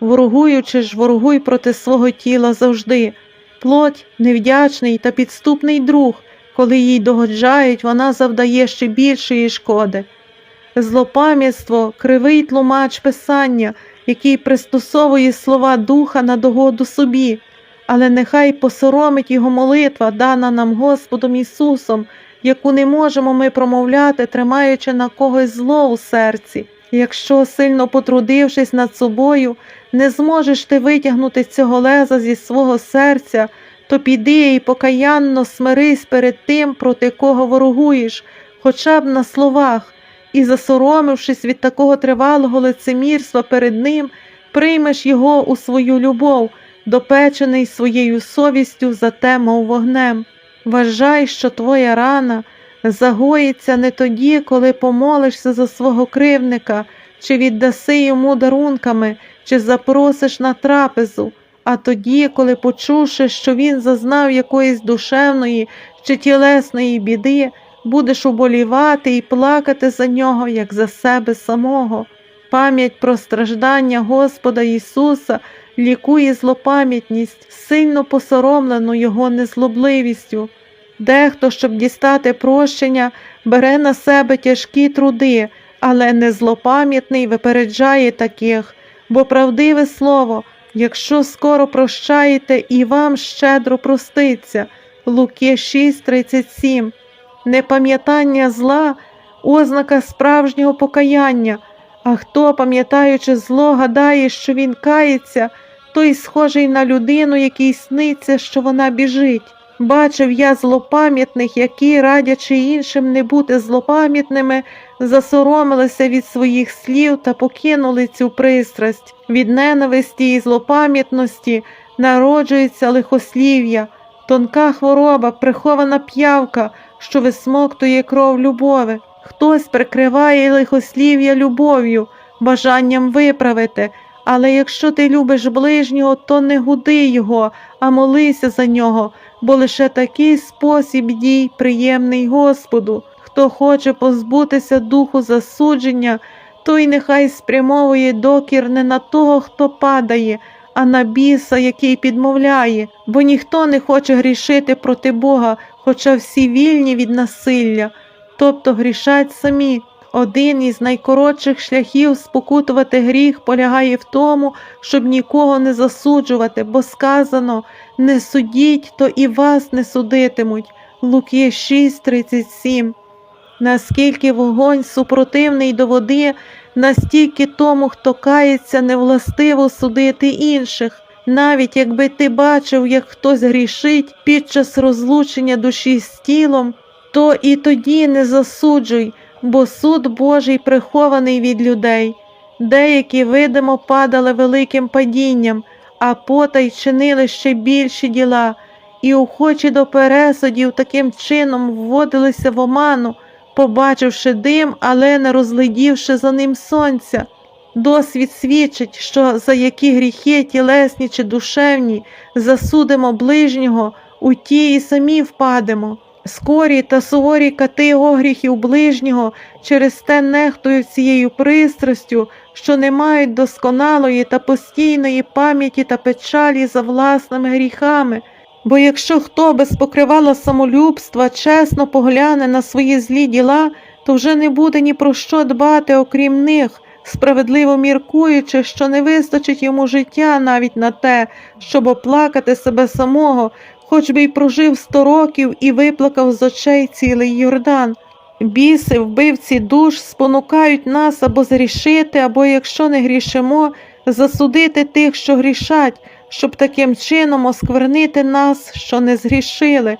ворогуючи ж, ворогуй проти свого тіла завжди. Плоть невдячний та підступний друг, коли їй догоджають, вона завдає ще більшої шкоди. Злопам'ятство кривий тлумач писання, який пристосовує слова духа на догоду собі, але нехай посоромить його молитва, дана нам Господом Ісусом, яку не можемо ми промовляти, тримаючи на когось зло у серці. Якщо, сильно потрудившись над собою, не зможеш ти витягнути цього леза зі свого серця, то піди і покаянно смирись перед тим, проти кого ворогуєш, хоча б на словах, і, засоромившись від такого тривалого лицемірства перед ним, приймеш його у свою любов, допечений своєю совістю за те, вогнем. Вважай, що твоя рана загоїться не тоді, коли помолишся за свого кривника, чи віддаси йому дарунками, чи запросиш на трапезу, а тоді, коли почувши, що він зазнав якоїсь душевної чи тілесної біди, будеш уболівати і плакати за нього, як за себе самого. Пам'ять про страждання Господа Ісуса лікує злопам'ятність, сильно посоромлену Його незлобливістю. Дехто, щоб дістати прощення, бере на себе тяжкі труди, але незлопам'ятний випереджає таких, бо правдиве слово, якщо скоро прощаєте, і вам щедро проститься. Луки 6:37 Непам'ятання зла ознака справжнього покаяння, а хто, пам'ятаючи зло, гадає, що він кається, той схожий на людину, якій сниться, що вона біжить. Бачив я злопам'ятних, які, радячи іншим не бути злопам'ятними, засоромилися від своїх слів та покинули цю пристрасть. Від ненависті і злопам'ятності народжується лихослів'я, тонка хвороба, прихована п'явка, що висмоктує кров любови. Хтось прикриває лихослів'я любов'ю, бажанням виправити. Але якщо ти любиш ближнього, то не гуди його, а молися за нього, бо лише такий спосіб дій приємний Господу. Хто хоче позбутися духу засудження, той нехай спрямовує докір не на того, хто падає, а на біса, який підмовляє, бо ніхто не хоче грішити проти Бога, хоча всі вільні від насилля, тобто грішать самі. Один із найкоротших шляхів спокутувати гріх полягає в тому, щоб нікого не засуджувати, бо сказано не судіть, то і вас не судитимуть. Луки 6:37 Наскільки вогонь супротивний до води, настільки тому, хто кається, невластиво судити інших. Навіть якби ти бачив, як хтось грішить під час розлучення душі з тілом, то і тоді не засуджуй, бо суд Божий прихований від людей. Деякі, видимо, падали великим падінням, а потай чинили ще більші діла, і охочі до пересудів таким чином вводилися в оману, побачивши дим, але не розглядівши за ним сонця. Досвід свідчить, що за які гріхи, тілесні чи душевні, засудимо ближнього, у ті і самі впадемо. Скорі та суворі кати огріхів ближнього через те нехтують цією пристрастю, що не мають досконалої та постійної пам'яті та печалі за власними гріхами. Бо якщо хто без покривала самолюбства чесно погляне на свої злі діла, то вже не буде ні про що дбати, окрім них, справедливо міркуючи, що не вистачить йому життя навіть на те, щоб оплакати себе самого, хоч би й прожив сто років і виплакав з очей цілий Йордан. Біси, вбивці душ спонукають нас або згрішити, або, якщо не грішимо, засудити тих, що грішать, щоб таким чином осквернити нас, що не згрішили.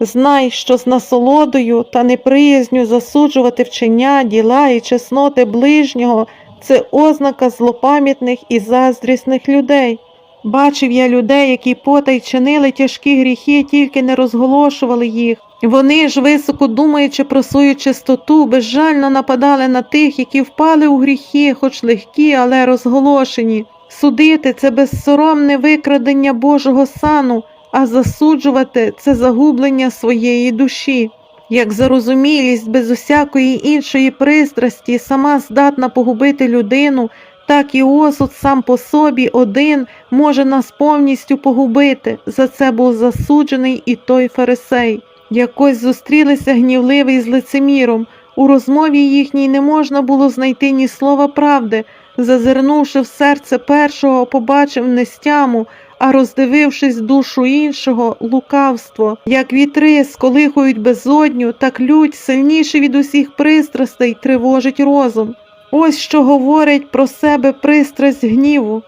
Знай, що з насолодою та неприязню засуджувати вчення, діла і чесноти ближнього це ознака злопам'ятних і заздрісних людей. Бачив я людей, які потай чинили тяжкі гріхи, тільки не розголошували їх. Вони ж, високо думаючи про свою чистоту, безжально нападали на тих, які впали у гріхи, хоч легкі, але розголошені. Судити це безсоромне викрадення Божого сану, а засуджувати це загублення своєї душі. Як зарозумілість без усякої іншої пристрасті сама здатна погубити людину, так і осуд сам по собі один може нас повністю погубити. За це був засуджений і той фарисей. Якось зустрілися гнівливий з лицеміром. У розмові їхній не можна було знайти ні слова правди. Зазирнувши в серце першого, побачив не стяму, а роздивившись душу іншого, лукавство. Як вітри сколихують безодню, так лють сильніше від усіх пристрастей тривожить розум. Ось що говорить про себе пристрасть гніву.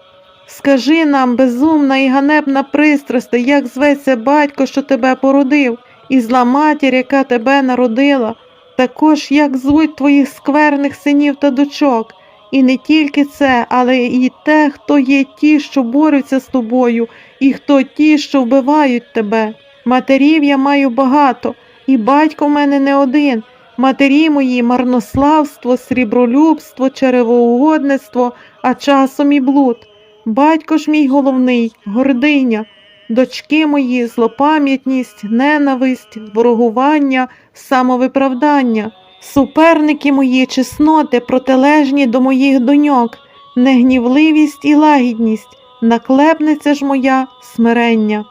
Скажи нам, безумна і ганебна пристрасть, як зветься батько, що тебе породив, і зла матір, яка тебе народила, також як звуть твоїх скверних синів та дочок. І не тільки це, але і те, хто є ті, що борються з тобою, і хто ті, що вбивають тебе. Матерів я маю багато, і батько в мене не один. Матері мої марнославство, срібролюбство, черевоугодництво, а часом і блуд. Батько ж мій головний, гординя, дочки мої злопам'ятність, ненависть, ворогування, самовиправдання, суперники мої чесноти, протилежні до моїх доньок, негнівливість і лагідність, наклепниця ж моя смирення.